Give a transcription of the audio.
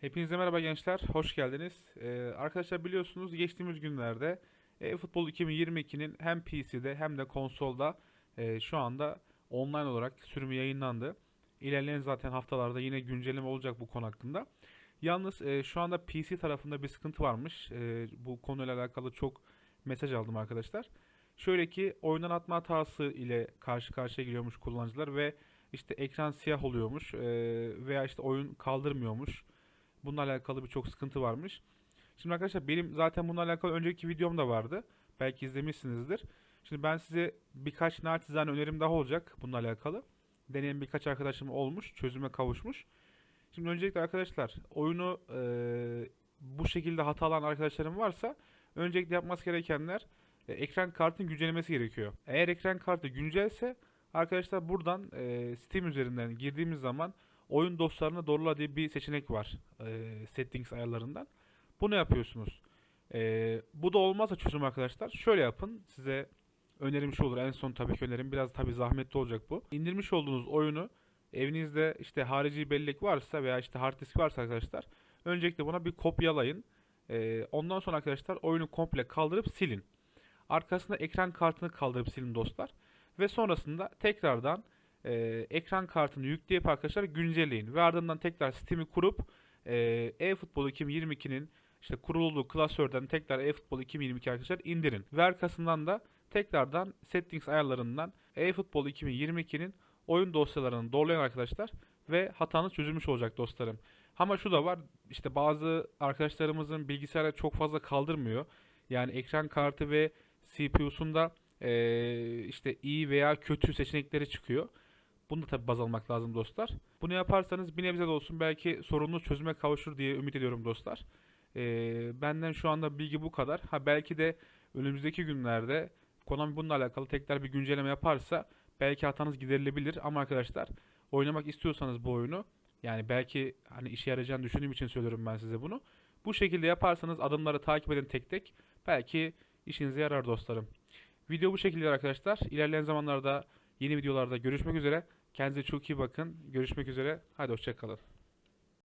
Hepinize merhaba gençler, hoş geldiniz. Ee, arkadaşlar biliyorsunuz geçtiğimiz günlerde eFootball 2022'nin hem PC'de hem de konsolda e, şu anda online olarak sürümü yayınlandı. İlerleyen zaten haftalarda yine güncelleme olacak bu konu hakkında. Yalnız e, şu anda PC tarafında bir sıkıntı varmış. E, bu konuyla alakalı çok mesaj aldım arkadaşlar. Şöyle ki oyundan atma hatası ile karşı karşıya geliyormuş kullanıcılar ve işte ekran siyah oluyormuş e, veya işte oyun kaldırmıyormuş. Bununla alakalı birçok sıkıntı varmış. Şimdi arkadaşlar benim zaten bununla alakalı önceki videom da vardı. Belki izlemişsinizdir. Şimdi ben size birkaç naçizane önerim daha olacak bununla alakalı. Deneyen birkaç arkadaşım olmuş, çözüme kavuşmuş. Şimdi öncelikle arkadaşlar oyunu eee, bu şekilde hatalan arkadaşlarım varsa öncelikle yapması gerekenler e, ekran kartının güncellemesi gerekiyor. Eğer ekran kartı güncelse arkadaşlar buradan e, Steam üzerinden girdiğimiz zaman oyun dosyalarını doğrula diye bir seçenek var e, settings ayarlarından. Bunu yapıyorsunuz. E, bu da olmazsa çözüm arkadaşlar. Şöyle yapın. Size önerim şu olur. En son tabii ki önerim biraz tabii zahmetli olacak bu. İndirmiş olduğunuz oyunu evinizde işte harici bellek varsa veya işte hard disk varsa arkadaşlar öncelikle buna bir kopyalayın. E, ondan sonra arkadaşlar oyunu komple kaldırıp silin. Arkasında ekran kartını kaldırıp silin dostlar. Ve sonrasında tekrardan e, ekran kartını yükleyip arkadaşlar güncelleyin. Ve ardından tekrar Steam'i kurup e, eFootball 2022'nin işte kurulduğu klasörden tekrar eFootball 2022 arkadaşlar indirin. Ve arkasından da tekrardan settings ayarlarından eFootball 2022'nin oyun dosyalarını doğrulayın arkadaşlar. Ve hatanız çözülmüş olacak dostlarım. Ama şu da var işte bazı arkadaşlarımızın bilgisayara çok fazla kaldırmıyor. Yani ekran kartı ve CPU'sunda eee, işte iyi veya kötü seçenekleri çıkıyor. Bunu da tabi baz almak lazım dostlar. Bunu yaparsanız bir nebze de olsun belki sorununuz çözüme kavuşur diye ümit ediyorum dostlar. Eee, benden şu anda bilgi bu kadar. Ha belki de önümüzdeki günlerde Konami bununla alakalı tekrar bir güncelleme yaparsa belki hatanız giderilebilir. Ama arkadaşlar oynamak istiyorsanız bu oyunu yani belki hani işe yarayacağını düşündüğüm için söylüyorum ben size bunu. Bu şekilde yaparsanız adımları takip edin tek tek. Belki işinize yarar dostlarım. Video bu şekilde arkadaşlar. İlerleyen zamanlarda yeni videolarda görüşmek üzere. Kendinize çok iyi bakın. Görüşmek üzere. Hadi hoşçakalın.